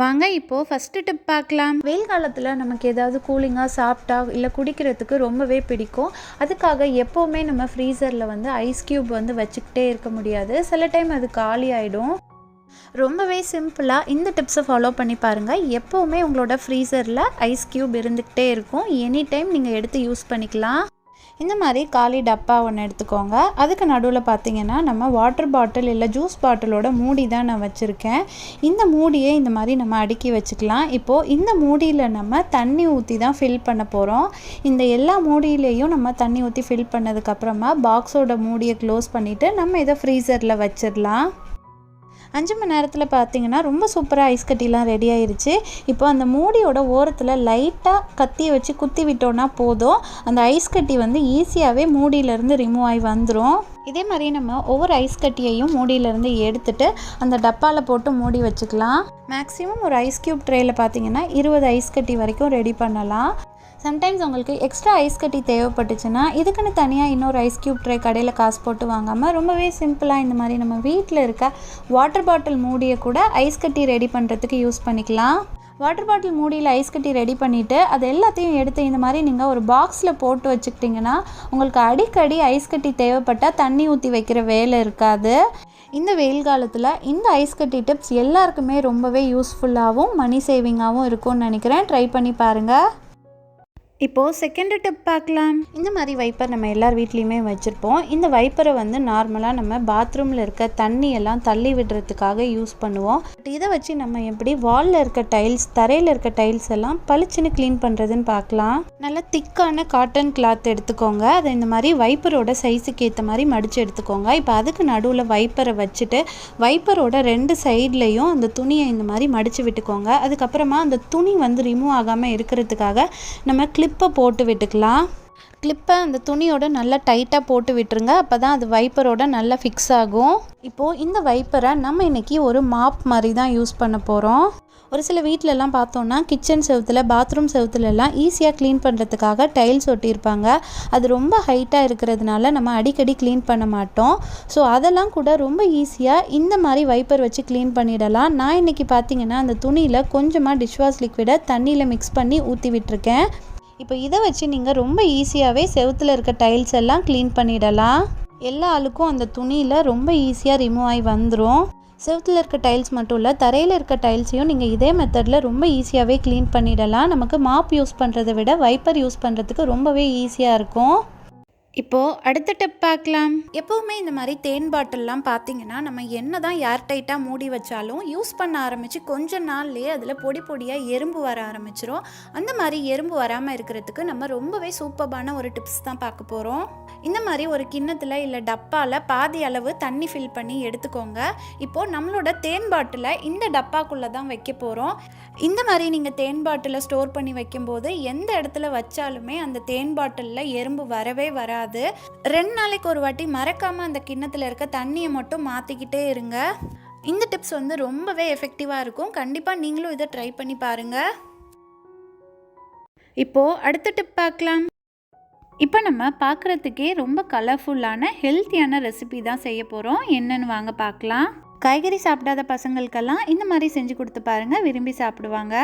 வாங்க இப்போது first tip பார்க்கலாம். வெயில் காலத்தில் நமக்கு ஏதாவது கூலிங்காக சாப்பிட்டா இல்லை குடிக்கிறதுக்கு ரொம்பவே பிடிக்கும். அதுக்காக எப்போவுமே நம்ம ஃப்ரீசரில் வந்து ஐஸ் க்யூப் வந்து வச்சுக்கிட்டே இருக்க முடியாது. சில டைம் அது காலி ஆகிடும் ரொம்பவே சிம்பிளாக இந்த டிப்ஸை ஃபாலோ பண்ணி பாருங்கள் எப்போவுமே உங்களோட ஃப்ரீசரில் ஐஸ் க்யூப் இருந்துக்கிட்டே இருக்கும். எனி டைம் நீங்கள் எடுத்து யூஸ் பண்ணிக்கலாம். இந்த மாதிரி காலி டப்பா ஒன்று எடுத்துக்கோங்க. அதுக்கு நடுவில் பார்த்திங்கன்னா நம்ம வாட்டர் பாட்டில் இல்லை ஜூஸ் பாட்டிலோட மூடி தான் நான் வச்சுருக்கேன். இந்த மூடியை இந்த மாதிரி நம்ம அடுக்கி வச்சுக்கலாம். இப்போது இந்த மூடியில் நம்ம தண்ணி ஊற்றி தான் ஃபில் பண்ண போகிறோம் இந்த எல்லா மூடியிலையும் நம்ம தண்ணி ஊற்றி ஃபில் பண்ணதுக்கப்புறமா பாக்ஸோட மூடியை க்ளோஸ் பண்ணிவிட்டு நம்ம இதை ஃப்ரீசரில் வச்சிடலாம். அஞ்சு மணி நேரத்தில் பார்த்தீங்கன்னா ரொம்ப சூப்பராக ஐஸ் கட்டிலாம் ரெடி ஆயிருச்சு. இப்போ அந்த மூடியோட ஓரத்தில் லைட்டாக கத்தியை வச்சு குத்தி விட்டோன்னா போதும். அந்த ஐஸ் கட்டி வந்து ஈஸியாகவே மூடியிலேருந்து ரிமூவ் ஆகி வந்துடும் இதே மாதிரி நம்ம ஒவ்வொரு ஐஸ் கட்டியையும் மூடியிலேருந்து எடுத்துட்டு அந்த டப்பாவில் போட்டு மூடி வச்சுக்கலாம். மேக்ஸிமம் ஒரு ஐஸ் க்யூப் ட்ரேயில் பார்த்தீங்கன்னா இருபது ஐஸ் கட்டி வரைக்கும் ரெடி பண்ணலாம். சம்டைம்ஸ் உங்களுக்கு எக்ஸ்ட்ரா ஐஸ் கட்டி தேவைப்பட்டுச்சுன்னா இதுக்குன்னு தனியாக இன்னொரு ஐஸ் க்யூப் ட்ரை கடையில் காசு போட்டு வாங்காமல் ரொம்பவே சிம்பிளாக இந்த மாதிரி நம்ம வீட்டில் இருக்க வாட்டர் பாட்டில் மூடியை கூட ஐஸ் கட்டி ரெடி பண்ணுறதுக்கு யூஸ் பண்ணிக்கலாம். வாட்டர் பாட்டில் மூடியில் ஐஸ் கட்டி ரெடி பண்ணிவிட்டு அது எல்லாத்தையும் எடுத்து இந்த மாதிரி நீங்கள் ஒரு பாக்ஸில் போட்டு வச்சுக்கிட்டிங்கன்னா உங்களுக்கு அடிக்கடி ஐஸ் கட்டி தேவைப்பட்டால் தண்ணி ஊற்றி வைக்கிற வேலை இருக்காது. இந்த வெயில் காலத்தில் இந்த ஐஸ் கட்டி டிப்ஸ் எல்லாருக்குமே ரொம்பவே யூஸ்ஃபுல்லாகவும் மணி சேவிங்காகவும் இருக்கும்னு நினைக்கிறேன். ட்ரை பண்ணி பாருங்கள் இப்போது செகண்ட் டிப் பார்க்கலாம். இந்த மாதிரி வைப்பர் நம்ம எல்லார் வீட்லேயுமே வச்சுருப்போம். இந்த வைப்பரை வந்து நார்மலாக நம்ம பாத்ரூமில் இருக்க தண்ணி எல்லாம் தள்ளி விடுறதுக்காக யூஸ் பண்ணுவோம். பட் இதை வச்சு நம்ம எப்படி வாலில் இருக்க டைல்ஸ் தரையில் இருக்க டைல்ஸ் எல்லாம் பளிச்சுன்னு க்ளீன் பண்ணுறதுன்னு பார்க்கலாம். நல்லா திக்கான காட்டன் கிளாத் எடுத்துக்கோங்க. அதை இந்த மாதிரி வைப்பரோட சைஸுக்கு ஏற்ற மாதிரி மடித்து எடுத்துக்கோங்க. இப்போ அதுக்கு நடுவில் வைப்பரை வச்சுட்டு வைப்பரோட ரெண்டு சைட்லேயும் அந்த துணியை இந்த மாதிரி மடித்து விட்டுக்கோங்க. அதுக்கப்புறமா அந்த துணி வந்து ரிமூவ் ஆகாமல் இருக்கிறதுக்காக நம்ம கிளிப் கிளிப்பை போட்டு விட்டுக்கலாம். கிளிப்பை அந்த துணியோட நல்லா டைட்டாக போட்டு விட்டுருங்க. அப்போ தான் அது வைப்பரோட நல்லா ஃபிக்ஸ் ஆகும். இப்போது இந்த வைப்பரை நம்ம இன்றைக்கி ஒரு மாப் மாதிரி தான் யூஸ் பண்ண போகிறோம் ஒரு சில வீட்டிலலாம் பார்த்தோன்னா கிச்சன் செவுத்தில் பாத்ரூம் செவத்துலலாம் ஈஸியாக க்ளீன் பண்ணுறதுக்காக டைல்ஸ் ஒட்டியிருப்பாங்க. அது ரொம்ப ஹைட்டாக இருக்கிறதுனால நம்ம அடிக்கடி க்ளீன் பண்ண மாட்டோம். ஸோ அதெல்லாம் கூட ரொம்ப ஈஸியாக இந்த மாதிரி வைப்பர் வச்சு க்ளீன் பண்ணிடலாம். நான் இன்றைக்கி பார்த்தீங்கன்னா அந்த துணியில் கொஞ்சமாக டிஷ்வாஷ் லிக்விடை தண்ணியில் மிக்ஸ் பண்ணி ஊற்றி விட்டுருக்கேன். இப்போ இதை வச்சு நீங்கள் ரொம்ப ஈஸியாகவே செவுத்தில் இருக்க டைல்ஸ் எல்லாம் க்ளீன் பண்ணிடலாம். எல்லா ஆளுக்கும் அந்த துணியில் ரொம்ப ஈஸியாக ரிமூவ் ஆகி வந்துடும் செவுத்தில் இருக்க டைல்ஸ் மட்டும் இல்லை தரையில் இருக்க டைல்ஸையும் நீங்கள் இதே மெத்தடில் ரொம்ப ஈஸியாகவே க்ளீன் பண்ணிடலாம். நமக்கு மாப் யூஸ் பண்ணுறதை விட வைப்பர் யூஸ் பண்ணுறதுக்கு ரொம்பவே ஈஸியாக இருக்கும். இப்போது அடுத்த டிப் பார்க்கலாம். எப்போவுமே இந்த மாதிரி தேன் பாட்டில்லாம் பார்த்தீங்கன்னா நம்ம என்ன தான் ஏர் டைட்டாக மூடி வச்சாலும் யூஸ் பண்ண ஆரம்பித்து கொஞ்ச நாள்லேயே அதில் பொடி பொடியாக எறும்பு வர ஆரம்பிச்சிரும். அந்த மாதிரி எறும்பு வராமல் இருக்கிறதுக்கு நம்ம ரொம்பவே சூப்பரான ஒரு டிப்ஸ் தான் பார்க்க போகிறோம் இந்த மாதிரி ஒரு கிண்ணத்தில் இல்லை டப்பாவில் பாதி அளவு தண்ணி ஃபில் பண்ணி எடுத்துக்கோங்க. இப்போது நம்மளோட தேன் பாட்டிலை இந்த டப்பாக்குள்ளே தான் வைக்க போகிறோம் இந்த மாதிரி நீங்கள் தேன் பாட்டிலை ஸ்டோர் பண்ணி வைக்கும்போது எந்த இடத்துல வச்சாலுமே அந்த தேன் பாட்டிலில் எறும்பு வரவே வராது. ரெண்டு நாளைக்கு ஒரு வாட்டி மறக்காமல் அந்த கிண்ணத்தில் இருக்க தண்ணியை மட்டும் மாற்றிக்கிட்டே இருங்க. இந்த டிப்ஸ் வந்து ரொம்பவே எஃபெக்டிவாக இருக்கும். கண்டிப்பாக நீங்களும் இதை ட்ரை பண்ணி பாருங்கள் இப்போது அடுத்த டிப் பார்க்கலாம். இப்போ நம்ம பார்க்குறதுக்கே ரொம்ப கலர்ஃபுல்லான ஹெல்த்தியான ரெசிபி தான் செய்ய போகிறோம் என்னன்னு வாங்க பார்க்கலாம். காய்கறி சாப்பிடாத பசங்களுக்கெல்லாம் இந்த மாதிரி செஞ்சு கொடுத்து பாருங்கள் விரும்பி சாப்பிடுவாங்க.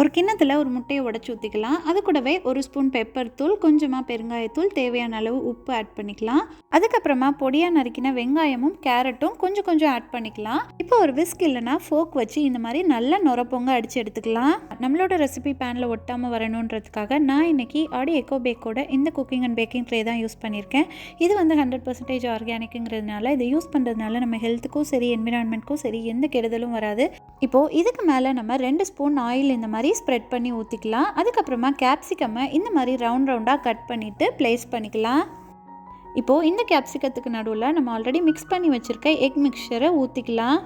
ஒரு கிண்ணத்தில் ஒரு முட்டையை உடச்சி ஊற்றிக்கலாம் அது கூடவே ஒரு ஸ்பூன் பெப்பர் தூள் கொஞ்சமாக பெருங்காயத்தூள் தேவையான அளவு உப்பு ஆட் பண்ணிக்கலாம். அதுக்கப்புறமா பொடியாக நறுக்கின வெங்காயமும் கேரட்டும் கொஞ்சம் கொஞ்சம் ஆட் பண்ணிக்கலாம். இப்போ ஒரு விஸ்க் இல்லைனா ஃபோக் வச்சு இந்த மாதிரி நல்லா நுரப்பொங்க அடித்து எடுத்துக்கலாம். நம்மளோட ரெசிபி பேனில் ஒட்டாமல் வரணுன்றதுக்காக நான் இன்னைக்கு ஆடி எக்கோ பேக்கோட இந்த குக்கிங் அண்ட் பேக்கிங் ட்ரே தான் யூஸ் பண்ணியிருக்கேன். இது வந்து ஹண்ட்ரட் பர்சன்டேஜ் ஆர்கானிக்குங்கிறதுனால இதை யூஸ் பண்ணுறதுனால நம்ம ஹெல்த்துக்கும் சரி என்விரான்மெண்ட்க்கும் சரி எந்த கெடுதலும் வராது. இப்போது இதுக்கு மேலே நம்ம ரெண்டு ஸ்பூன் ஆயில் இந்த மாதிரி ஸ்ப்ரெட் பண்ணி ஊற்றிக்கலாம் அதுக்கப்புறமா கேப்சிகம்மை இந்த மாதிரி ரவுண்ட் ரவுண்டாக கட் பண்ணிவிட்டு ப்ளேஸ் பண்ணிக்கலாம். இப்போது இந்த கேப்சிகத்துக்கு நடுவில் நம்ம ஆல்ரெடி மிக்ஸ் பண்ணி வச்சுருக்க எக் மிக்சரை ஊற்றிக்கலாம்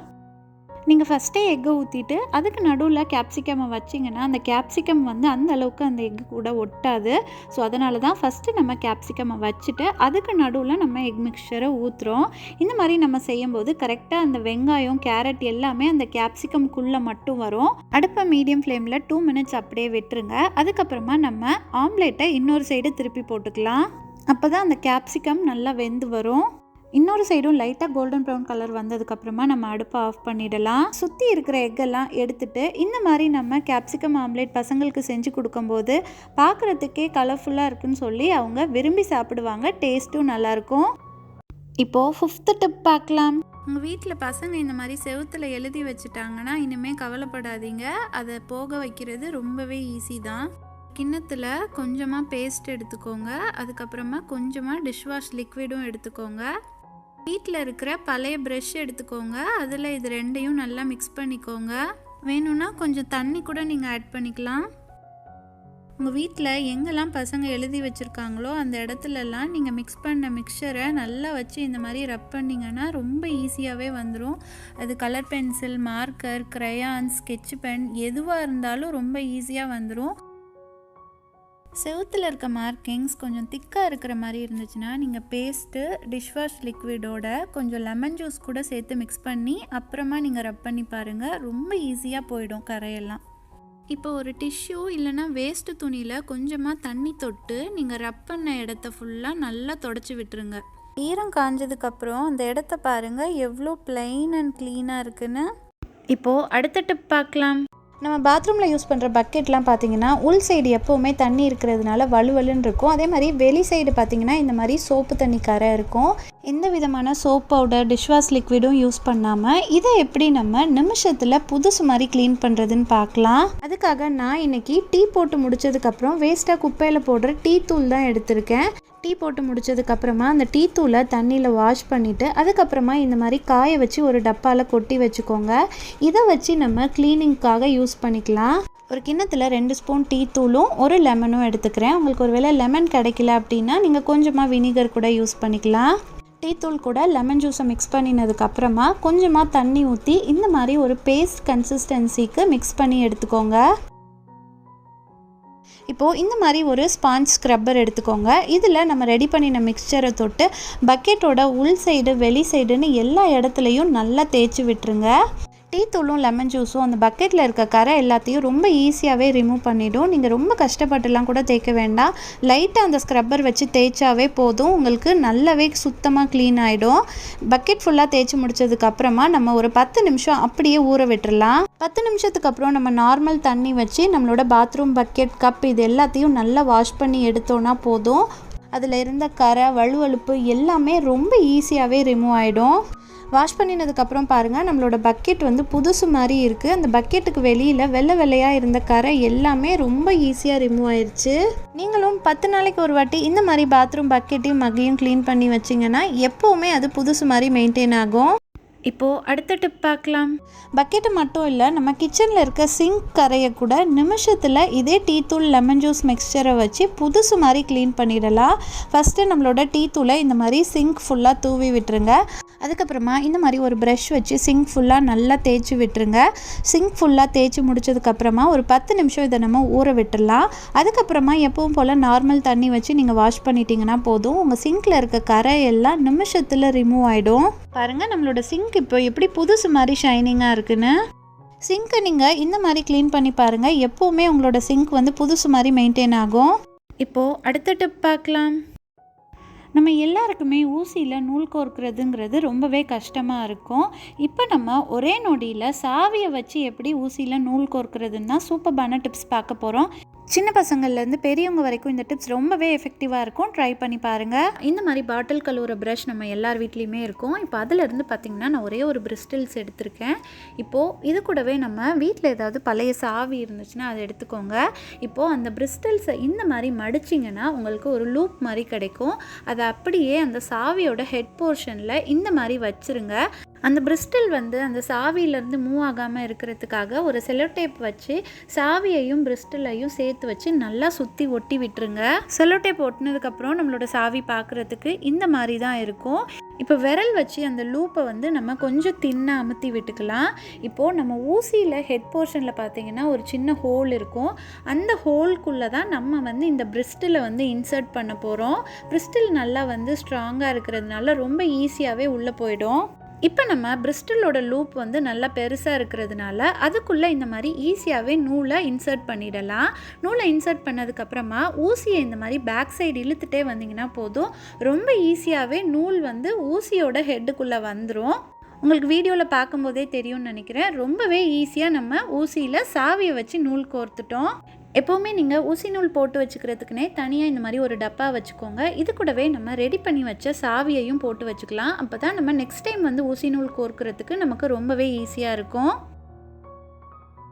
நீங்கள் ஃபஸ்ட்டே எக்கை ஊற்றிட்டு அதுக்கு நடுவில் கேப்சிகமை வச்சிங்கன்னா அந்த கேப்சிகம் வந்து அந்த அளவுக்கு அந்த எக்கு கூட ஒட்டாது. ஸோ அதனால தான் ஃபஸ்ட்டு நம்ம கேப்சிகமை வச்சுட்டு அதுக்கு நடுவில் நம்ம எக் மிக்சரை ஊற்றுறோம் இந்த மாதிரி நம்ம செய்யும்போது கரெக்டாக அந்த வெங்காயம் கேரட் எல்லாமே அந்த கேப்சிகம்குள்ளே மட்டும் வரும். அடுப்பை மீடியம் ஃப்ளேமில் டூ மினிட்ஸ் அப்படியே விட்டுருங்க. அதுக்கப்புறமா நம்ம ஆம்லேட்டை இன்னொரு சைடு திருப்பி போட்டுக்கலாம். அப்போ தான் அந்த கேப்சிகம் நல்லா வெந்து வரும். இன்னொரு சைடும் லைட்டாக கோல்டன் ப்ரௌன் கலர் வந்ததுக்கப்புறமா நம்ம அடுப்பை ஆஃப் பண்ணிடலாம். சுற்றி இருக்கிற எக்கெல்லாம் எடுத்துட்டு இந்த மாதிரி நம்ம கேப்சிகம் ஆம்லேட் பசங்களுக்கு செஞ்சு கொடுக்கும்போது பார்க்குறதுக்கே கலர்ஃபுல்லாக இருக்குன்னு சொல்லி அவங்க விரும்பி சாப்பிடுவாங்க. டேஸ்ட்டும் நல்லாயிருக்கும். இப்போது ஃபிஃப்த்து டிப் பார்க்கலாம். உங்கள் வீட்டில் பசங்க இந்த மாதிரி செவுத்தில் எழுதி வச்சுட்டாங்கன்னா இனிமேல் கவலைப்படாதீங்க. அதை போக வைக்கிறது ரொம்பவே ஈஸி தான். கிண்ணத்தில் கொஞ்சமாக பேஸ்ட் எடுத்துக்கோங்க. அதுக்கப்புறமா கொஞ்சமாக டிஷ்வாஷ் லிக்விடும் எடுத்துக்கோங்க. வீட்டில் இருக்கிற பழைய ப்ரஷ் எடுத்துக்கோங்க. அதில் இது ரெண்டையும் நல்லா மிக்ஸ் பண்ணிக்கோங்க. வேணும்னா கொஞ்சம் தண்ணி கூட நீங்கள் ஆட் பண்ணிக்கலாம். உங்கள் வீட்டில் எங்கெல்லாம் பசங்க எழுதி வச்சுருக்காங்களோ அந்த இடத்துலலாம் நீங்கள் மிக்ஸ் பண்ண மிக்சரை நல்லா வச்சு இந்த மாதிரி ரப் பண்ணிங்கன்னா ரொம்ப ஈஸியாகவே வந்துடும் அது colour pencil marker crayons sketch pen எதுவாக இருந்தாலும் ரொம்ப ஈஸியாக வந்துடும் செவுத்தில் இருக்க மார்க்கிங்ஸ் கொஞ்சம் திக்காக இருக்கிற மாதிரி இருந்துச்சுன்னா நீங்கள் பேஸ்ட்டு டிஷ்வாஷ் லிக்விடோட கொஞ்சம் லெமன் ஜூஸ் கூட சேர்த்து மிக்ஸ் பண்ணி அப்புறமா நீங்கள் ரப் பண்ணி பாருங்கள் ரொம்ப ஈஸியாக போயிடும் கரையெல்லாம். இப்போ ஒரு டிஷ்யூ இல்லைன்னா வேஸ்ட்டு துணியில் கொஞ்சமாக தண்ணி தொட்டு நீங்கள் ரப் பண்ண இடத்த ஃபுல்லாக நல்லா தொடச்சி விட்டுருங்க. ஈரம் காஞ்சதுக்கப்புறம் அந்த இடத்த பாருங்கள் எவ்வளோ பிளெயின் அண்ட் க்ளீனாக இருக்குன்னு. இப்போது அடுத்த டிப் பார்க்கலாம். நம்ம பாத்ரூமில் யூஸ் பண்ணுற பக்கெட்லாம் பார்த்தீங்கன்னா உள் சைடு எப்போவுமே தண்ணி இருக்கிறதுனால வலுவலுன்னு இருக்கும். அதே மாதிரி வெளி சைடு பார்த்தீங்கன்னா இந்த மாதிரி சோப்பு தண்ணி கரை இருக்கும். எந்த விதமான சோப் பவுடர் டிஷ்வாஷ் லிக்விடும் யூஸ் பண்ணாமல் இதை எப்படி நம்ம நிமிஷத்தில் புதுசு மாதிரி க்ளீன் பண்ணுறதுன்னு பார்க்கலாம். அதுக்காக நான் இன்னைக்கு டீ போட்டு முடிச்சதுக்கப்புறம் வேஸ்ட்டாக குப்பையில் போடுற டீ தூள் தான் எடுத்திருக்கேன். டீ போட்டு முடிச்சதுக்கப்புறமா அந்த டீ தூளை தண்ணியில் வாஷ் பண்ணிவிட்டு அதுக்கப்புறமா இந்த மாதிரி காய வச்சு ஒரு டப்பாவில் கொட்டி வச்சுக்கோங்க. இதை வச்சு நம்ம க்ளீனிங்க்காக யூஸ் பண்ணிக்கலாம். ஒரு கிண்ணத்தில் ரெண்டு ஸ்பூன் டீ தூளும் ஒரு லெமனும் எடுத்துக்கிறேன். உங்களுக்கு ஒரு வேளை லெமன் கிடைக்கல அப்படின்னா நீங்கள் கொஞ்சமாக வினிகர் கூட யூஸ் பண்ணிக்கலாம். டீ தூள் கூட லெமன் ஜூஸை மிக்ஸ் பண்ணினதுக்கப்புறமா கொஞ்சமாக தண்ணி ஊற்றி இந்த மாதிரி ஒரு பேஸ்ட் கன்சிஸ்டன்சிக்கு மிக்ஸ் பண்ணி எடுத்துக்கோங்க. இப்போது இந்த மாதிரி ஒரு ஸ்பாஞ்ச் ஸ்க்ரப்பர் எடுத்துக்கோங்க. இதில் நம்ம ரெடி பண்ணின மிக்சரை தொட்டு பக்கெட்டோட உள் சைடு வெளி சைடுன்னு எல்லா இடத்துலையும் நல்லா தேய்ச்சி விட்டுருங்க. டீ தூளும் லெமன் ஜூஸும் அந்த பக்கெட்டில் இருக்க கரை எல்லாத்தையும் ரொம்ப ஈஸியாகவே ரிமூவ் பண்ணிவிடும் நீங்கள் ரொம்ப கஷ்டப்பட்டுலாம் கூட தேய்க்க வேண்டாம். லைட்டாக அந்த ஸ்க்ரப்பர் வச்சு தேய்ச்சாவே போதும். உங்களுக்கு நல்லாவே சுத்தமாக க்ளீன் ஆகிடும் பக்கெட் ஃபுல்லாக தேய்ச்சி முடிச்சதுக்கப்புறமா நம்ம ஒரு பத்து நிமிஷம் அப்படியே ஊற விட்டுடலாம் பத்து நிமிஷத்துக்கு அப்புறம் நம்ம நார்மல் தண்ணி வச்சு நம்மளோட பாத்ரூம் பக்கெட் கப் இது எல்லாத்தையும் நல்லா வாஷ் பண்ணி எடுத்தோன்னா போதும். அதில் இருந்த கரை வலுவழுப்பு எல்லாமே ரொம்ப ஈஸியாகவே ரிமூவ் ஆகிடும் வாஷ் பண்ணினதுக்கப்புறம் பாருங்கள் நம்மளோட பக்கெட் வந்து புதுசு மாதிரி இருக்குது அந்த பக்கெட்டுக்கு வெளியில் வெள்ளை வெள்ளையாக இருந்த கரை எல்லாமே ரொம்ப ஈஸியாக ரிமூவ் ஆயிடுச்சு நீங்களும் பத்து நாளைக்கு ஒரு வாட்டி இந்த மாதிரி பாத்ரூம் பக்கெட்டையும் மகையும் க்ளீன் பண்ணி வச்சிங்கன்னா எப்போவுமே அது புதுசு மாதிரி மெயின்டைன் ஆகும். இப்போது அடுத்த டிப் பார்க்கலாம். பக்கெட்டு மட்டும் இல்லை நம்ம கிச்சனில் இருக்க சிங்க் கரையை கூட நிமிஷத்தில் இதே டீ தூள் லெமன் ஜூஸ் மிக்சரை வச்சு புதுசு மாதிரி க்ளீன் பண்ணிடலாம். ஃபஸ்ட்டு நம்மளோட டீ தூளை இந்த மாதிரி சிங்க் ஃபுல்லாக தூவி விட்டுருங்க. அதுக்கப்புறமா இந்த மாதிரி ஒரு ப்ரஷ் வச்சு சிங்க் ஃபுல்லாக நல்லா தேய்ச்சி விட்டுருங்க. சிங்க் ஃபுல்லாக தேய்ச்சி முடிச்சதுக்கப்புறமா ஒரு பத்து நிமிஷம் இதை நம்ம ஊற விட்டுடலாம் அதுக்கப்புறமா எப்பவும் போல் நார்மல் தண்ணி வச்சு நீங்கள் வாஷ் பண்ணிட்டீங்கன்னா போதும். உங்கள் சிங்கில் இருக்க கரை எல்லாம் நிமிஷத்தில் ரிமூவ் ஆகிடும் பாருங்கள் நம்மளோட சிங்க் இப்போ எப்படி புதுசு மாதிரி ஷைனிங்காக இருக்குன்னு. சிங்க்கை நீங்கள் இந்த மாதிரி க்ளீன் பண்ணி பாருங்கள் எப்போவுமே உங்களோட சிங்க் வந்து புதுசு மாதிரி மெயின்டைன் ஆகும். இப்போது அடுத்த டிப் பார்க்கலாம். நம்ம எல்லாருக்குமே ஊசியில் நூல் கோர்க்கிறதுங்கிறது ரொம்பவே கஷ்டமாக இருக்கும். இப்போ நம்ம ஒரே நொடியில் சாவியை வச்சு எப்படி ஊசியில் நூல் கோர்க்கிறதுன்னா சூப்பர்பான டிப்ஸ் பார்க்க போகிறோம் சின்ன பசங்கள்லேருந்து பெரியவங்க வரைக்கும் இந்த டிப்ஸ் ரொம்பவே எஃபெக்டிவாக இருக்கும். ட்ரை பண்ணி பாருங்கள் இந்த மாதிரி பாட்டில் கழுவுற ப்ரஷ் நம்ம எல்லார் வீட்லேயுமே இருக்கும். இப்போ அதிலிருந்து பார்த்திங்கன்னா நான் ஒரே ஒரு பிரிஸ்டில்ஸ் எடுத்திருக்கேன். இப்போது இது கூடவே நம்ம வீட்டில் ஏதாவது பழைய சாவி இருந்துச்சுன்னா அதை எடுத்துக்கோங்க. இப்போது அந்த பிரிஸ்டில்ஸை இந்த மாதிரி மடிச்சிங்கன்னா உங்களுக்கு ஒரு லூப் மாதிரி கிடைக்கும். அதை அப்படியே அந்த சாவியோட ஹெட் போர்ஷனில் இந்த மாதிரி வச்சுருங்க. அந்த பிரிஸ்டல் வந்து அந்த சாவியிலேருந்து மூவ் ஆகாமல் இருக்கிறதுக்காக ஒரு செலோடேப் வச்சு சாவியையும் பிரிஸ்டலையும் சேர்த்து வச்சு நல்லா சுற்றி ஒட்டி விட்டுருங்க. செலோடேப் ஒட்டினதுக்கப்புறம் நம்மளோட சாவி பார்க்குறதுக்கு இந்த மாதிரி தான் இருக்கும். இப்போ விரல் வச்சு அந்த லூப்பை வந்து நம்ம கொஞ்சம் தின்னாக அமுத்தி விட்டுக்கலாம். இப்போது நம்ம ஊசியில் ஹெட் போர்ஷனில் பார்த்தீங்கன்னா ஒரு சின்ன ஹோல் இருக்கும். அந்த ஹோல்குள்ளே தான் நம்ம வந்து இந்த பிரிஸ்டில் வந்து இன்சர்ட் பண்ண போகிறோம் பிரிஸ்டில் நல்லா வந்து ஸ்ட்ராங்காக இருக்கிறதுனால ரொம்ப ஈஸியாகவே உள்ளே போயிடும். இப்போ நம்ம பிரிஸ்டலோட லூப் வந்து நல்லா பெருசாக இருக்கிறதுனால அதுக்குள்ளே இந்த மாதிரி ஈஸியாகவே நூலை இன்சர்ட் பண்ணிடலாம். நூலை இன்சர்ட் பண்ணதுக்கப்புறமா ஊசியை இந்த மாதிரி பேக் சைடு இழுத்துட்டே வந்தீங்கன்னா போதும். ரொம்ப ஈஸியாகவே நூல் வந்து ஊசியோட ஹெட்டுக்குள்ளே வந்துடும் உங்களுக்கு வீடியோவில் பார்க்கும்போதே தெரியும்னு நினைக்கிறேன். ரொம்பவே ஈஸியாக நம்ம ஊசியில் சாவியை வச்சு நூல் கோர்த்துட்டோம். எப்போவுமே நீங்கள் ஊசி நூல் போட்டு வச்சுக்கிறதுக்குனே தனியாக இந்த மாதிரி ஒரு டப்பா வச்சுக்கோங்க. இது கூடவே நம்ம ரெடி பண்ணி வச்ச சாவியையும் போட்டு வச்சுக்கலாம். அப்போ தான் நம்ம நெக்ஸ்ட் டைம் வந்து ஊசி நூல் கோர்க்கிறதுக்கு நமக்கு ரொம்பவே ஈஸியாக இருக்கும்.